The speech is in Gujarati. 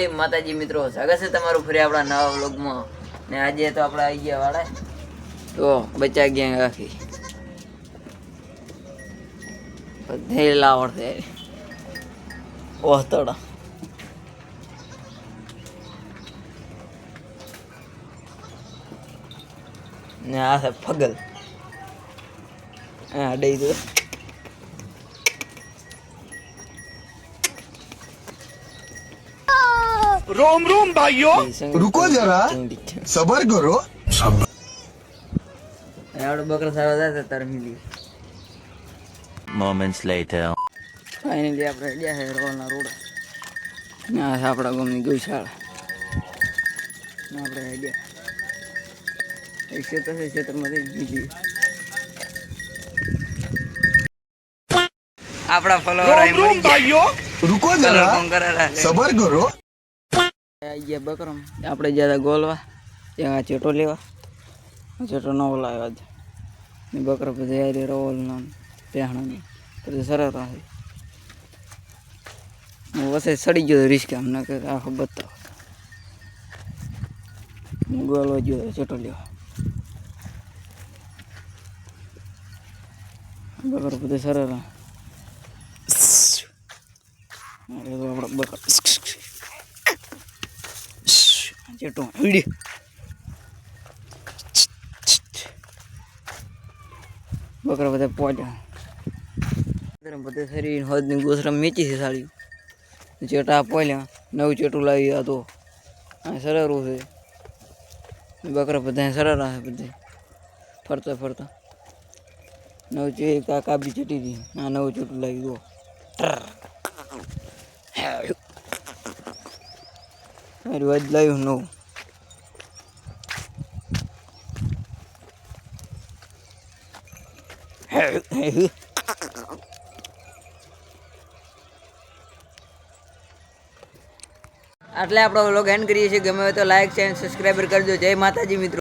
જય માતાજી મિત્રો. સ્વાગત છે તમારું ફરી આપણા નવા વ્લોગમાં. ને આજે તો આપણે આવી ગયા વાળા. તો બચા ગયા આખી. બધે લાવડ છે ને આ છે ફગલ. હા દઈ દો. રોમ રોમ ભાઈઓ. રૂકો જરા. સબર કરો. રાવડ બકરો સારો જાય તાર મિલી. મોમેન્ટ્સ લેટર ફાઇનલી આપણે ગયા છે રોલના રોડ. ને આ આપણા ગામની ગૌશાળા. ને આપણે ગયા. એ ક્ષેત્ર છે ક્ષેત્રમાંથી બીજી આપણા ફોલોવર રૂકો જરા. સબર કરો. ગયા બકરમ આપણે જ્યાં ગોલવા, ત્યાં ચેટો લેવા. ચેટો નવો લાવ્યો આજે. ને બકરા પછી આવી રોવલનો પહેણાનો. પછી સરસ છે. હું વસે સડી ગયો રિસ્ક અમને કે આખો બતાવો હું ગોલવા ગયો ચેટો લેવા. બકર પછી અરે આપણે બકરો. ચેટો વીડી બકરા બધા પોલ્યા બધે શરીર હદની ગોસરા મેચી છે સાડી ચેટા પોલ્યા નવું ચેટું લાવી આ તો. સરરું છે. બકરા બધા સરરા છે બધે. ફરતા ફરતા. નવું ચે કા કાબી ચટી હતી, આ નવું ચેટું લાવી દો મારી વાત લાવ્યું આટલે આપણો વ્લોગ એન્ડ કરીએ છીએ. ગમે તો લાઈક છે સબસ્ક્રાઈબર કરજો. જય માતાજી મિત્રો.